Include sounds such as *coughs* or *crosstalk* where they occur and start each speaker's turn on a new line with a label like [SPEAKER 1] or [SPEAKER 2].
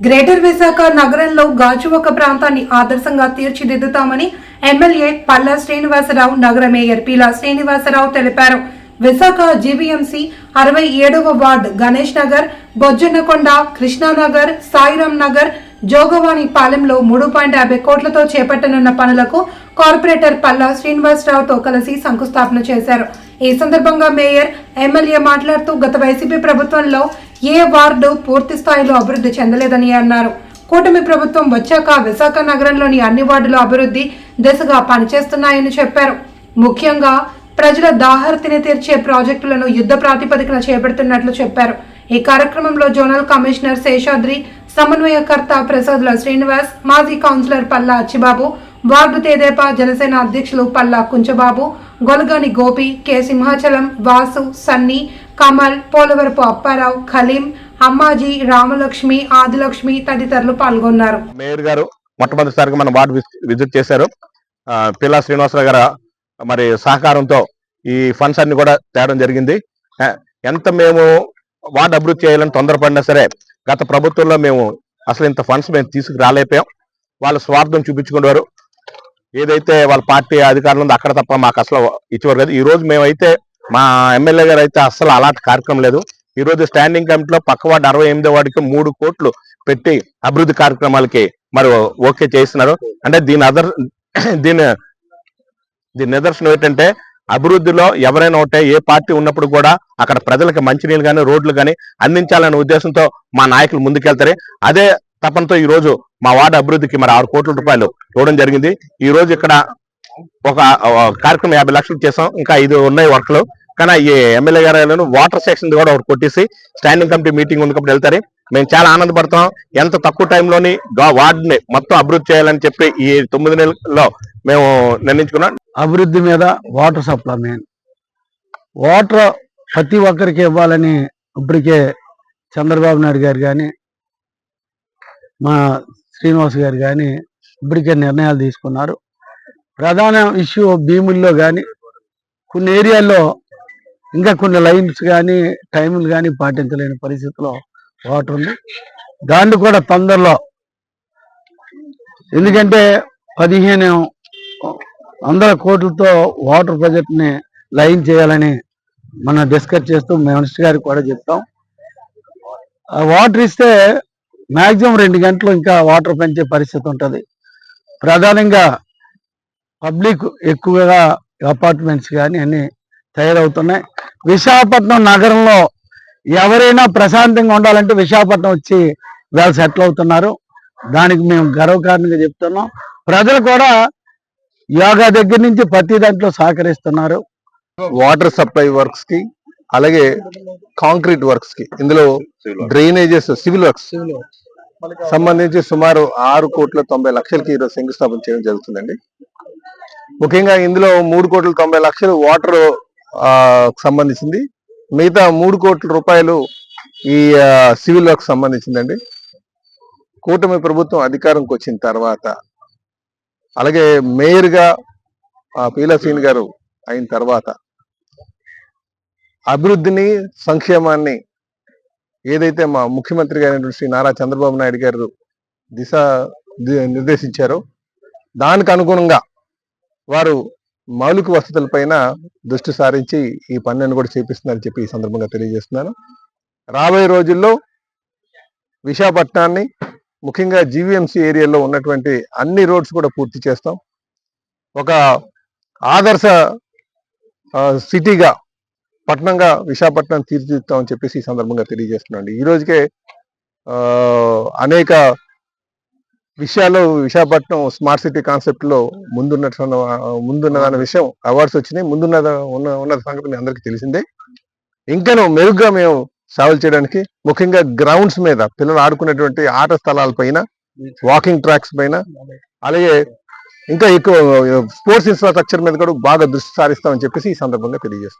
[SPEAKER 1] Greater Visakha నగరంలో గాజువాక ప్రాంతాన్ని ఆదర్శంగా తీర్చిదిద్దుతామని ఎమ్మెల్యే పల్లా శ్రీనివాసరావు నగర మేయర్ పీలా శ్రీనివాసరావు తెలిపారు. విశాఖ జీవీఎంసీ అరవై ఏడవ వార్డు గణేష్ నగర్ బొజ్జన్నకొండ కృష్ణానగర్ సాయిరామ్ నగర్ జోగవాణి పాలెంలో మూడు పాయింట్ యాభై కోట్లతో చేపట్టనున్న పనులకు కార్పొరేటర్ పల్లా శ్రీనివాసరావుతో కలిసి శంకుస్థాపన చేశారు. ఈ సందర్భంగా మేయర్ ఎమ్మెల్యే మాట్లాడుతూ గత వైసీపీ ప్రభుత్వంలో ఏ వార్డు పూర్తి స్థాయిలో అభివృద్ధి చెందలేదని అన్నారు. కూటమి ప్రభుత్వం వచ్చాక విశాఖ నగరంలోని అన్ని వార్డులు అభివృద్ధి దిశగా పనిచేస్తున్నాయని చెప్పారు. ముఖ్యంగా ప్రజల దాహర్తిని తీర్చే ప్రాజెక్టులను యుద్ధ ప్రాతిపదికన చేపడుతున్నట్లు చెప్పారు. ఈ కార్యక్రమంలో జోనల్ కమిషనర్ శేషాద్రి సమన్వయకర్త ప్రసాద్ల శ్రీనివాస్ మాజీ కౌన్సిలర్ పల్లా అచ్చిబాబు వార్డు తేదేపా జనసేన అధ్యక్షులు పల్లా కుంచబాబు గొలగాని గోపి కె. సింహాచలం వాసు సన్నీ కమల్ పోలవరపు అప్పారావు ఖలీం అమ్మాజీ రామలక్ష్మి ఆదిలక్ష్మి తదితరులు పాల్గొన్నారు.
[SPEAKER 2] మేయర్ గారు మొట్టమొదటిసారిగా మన వార్డు విజిట్ చేశారు. ఆ, పిల్లా శ్రీనివాసరావు గారు మరి సహకారంతో ఈ ఫండ్స్ అన్ని కూడా తేడం జరిగింది. ఎంత మేము వార్డు అభివృద్ధి చేయాలని తొందరపడినా సరే గత ప్రభుత్వంలో మేము అసలు ఇంత ఫండ్స్ మేము తీసుకురాలేకపోయాం. వాళ్ళు స్వార్థం చూపించుకునేవారు. ఏదైతే వాళ్ళ పార్టీ అధికారులు ఉందో అక్కడ తప్ప మాకు అసలు ఇచ్చేవారు కదా ఈ రోజు మేమైతే మా ఎమ్మెల్యే గారు అయితే అసలు అలాంటి కార్యక్రమం లేదు. ఈ రోజు స్టాండింగ్ కమిటీలో పక్క వార్డు అరవై ఎనిమిదో వాడికి మూడు కోట్లు పెట్టి అభివృద్ధి కార్యక్రమాలకి మరి ఓకే చేస్తున్నారు. అంటే దీని అదర్ *coughs* దీని దీని నిదర్శనం ఏంటంటే అభివృద్ధిలో ఎవరైనా ఉంటే ఏ పార్టీ ఉన్నప్పుడు కూడా అక్కడ ప్రజలకు మంచినీళ్ళు కానీ రోడ్లు కానీ అందించాలనే ఉద్దేశంతో మా నాయకులు ముందుకెళ్తారు. అదే తపనతో ఈ రోజు మా వార్డు అభివృద్ధికి మరి ఆరు కోట్ల రూపాయలు ఇవ్వడం జరిగింది. ఈ రోజు ఇక్కడ ఒక కార్యక్రమం యాభై లక్షలు చేసాం ఇంకా ఐదు ఉన్నాయి వర్క్లు. కానీ ఈ ఎమ్మెల్యే గారు వాటర్ సెక్షన్ కూడా ఒకటి కొట్టేసి స్టాండింగ్ కమిటీ మీటింగ్ ఉంది కాబట్టి వెళ్తారు. మేము చాలా ఆనందపడతాం. ఎంత తక్కువ టైంలోని వార్డుని మొత్తం అభివృద్ధి చేయాలని చెప్పి ఈ తొమ్మిది నెలల్లో మేము నిర్ణయించుకున్నాం.
[SPEAKER 3] అభివృద్ధి మీద వాటర్ సప్లై మెయిన్. వాటర్ ప్రతి ఒక్కరికి ఇవ్వాలని ఇప్పటికే చంద్రబాబు నాయుడు గారు కానీ మా శ్రీనివాస్ గారు కానీ ఇప్పటికే నిర్ణయాలు తీసుకున్నారు. ప్రధాన ఇష్యూ భీముల్లో కానీ కొన్ని ఏరియాల్లో ఇంకా కొన్ని లైన్స్ కానీ టైములు కానీ పాటించలేని పరిస్థితిలో వాటర్ ఉంది. దాన్ని కూడా తొందరలో ఎందుకంటే పదిహేను వందల కోట్లతో వాటర్ ప్రాజెక్ట్ని లైన్ చేయాలని మనం డిస్కస్ చేస్తూ మినిస్టర్ గారికి కూడా చెప్తాం. ఆ వాటర్ ఇస్తే మాక్సిమం రెండు గంటలు ఇంకా వాటర్ పెంచే పరిస్థితి ఉంటుంది. ప్రధానంగా పబ్లిక్ ఎక్కువగా అపార్ట్మెంట్స్ కానీ అన్ని తయారవుతున్నాయి. విశాఖపట్నం నగరంలో ఎవరైనా ప్రశాంతంగా ఉండాలంటే విశాఖపట్నం వచ్చి వాళ్ళు సెటిల్ అవుతున్నారు. దానికి మేము గర్వకారణంగా చెప్తున్నాం. ప్రజలు కూడా యోగా దగ్గర నుంచి ప్రతి దాంట్లో సహకరిస్తున్నారు.
[SPEAKER 2] వాటర్ సప్లై వర్క్స్కి అలాగే కాంక్రీట్ వర్క్స్కి. ఇందులో డ్రైనేజెస్ సివిల్ వర్క్స్ సంబంధించి సుమారు ఆరు కోట్ల తొంభై లక్షలకి ఈరోజు శంకుస్థాపన చేయడం జరుగుతుందండి. ముఖ్యంగా ఇందులో మూడు కోట్ల తొంభై లక్షలు వాటర్ సంబంధించింది. మిగతా మూడు కోట్ల రూపాయలు ఈ సివిల్ వర్క్ సంబంధించిందండి. కూటమి ప్రభుత్వం అధికారంకి వచ్చిన తర్వాత అలాగే మేయర్గా ఆ, పీలా శ్రీని గారు అయిన తర్వాత అభివృద్ధిని సంక్షేమాన్ని ఏదైతే మా ముఖ్యమంత్రి గారైనటువంటి శ్రీ నారా చంద్రబాబు నాయుడు గారు దిశ నిర్దేశించారో దానికి అనుగుణంగా వారు మౌలిక వసతులపైన దృష్టి సారించి ఈ పనులను కూడా చేపిస్తున్నారని చెప్పి ఈ సందర్భంగా తెలియజేస్తున్నాను. రాబోయే రోజుల్లో విశాఖపట్నాన్ని ముఖ్యంగా జీవీఎంసీ ఏరియాలో ఉన్నటువంటి అన్ని రోడ్స్ కూడా పూర్తి చేస్తాం. ఒక ఆదర్శ సిటీగా పట్టణంగా విశాఖపట్నం తీర్చిదిద్దామని చెప్పేసి ఈ సందర్భంగా తెలియజేస్తున్నాండి ఈ రోజుకే అనేక విషయాల్లో విశాఖపట్నం స్మార్ట్ సిటీ కాన్సెప్ట్లో ముందున్న ముందున్నదన్న విషయం అవార్డ్స్ వచ్చినాయి. ముందున్న ఉన్న ఉన్న సంగతి మీ అందరికీ తెలిసిందే. ఇంకాను మెరుగ్గా మేము సేవలు చేయడానికి ముఖ్యంగా గ్రౌండ్స్ మీద పిల్లలు ఆడుకునేటువంటి ఆట స్థలాల పైన వాకింగ్ ట్రాక్స్ పైన అలాగే ఇంకా ఎక్కువ స్పోర్ట్స్ ఇన్ఫ్రాస్ట్రక్చర్ మీద కూడా బాగా దృష్టి సారిస్తామని చెప్పేసి ఈ సందర్భంగా తెలియజేస్తాం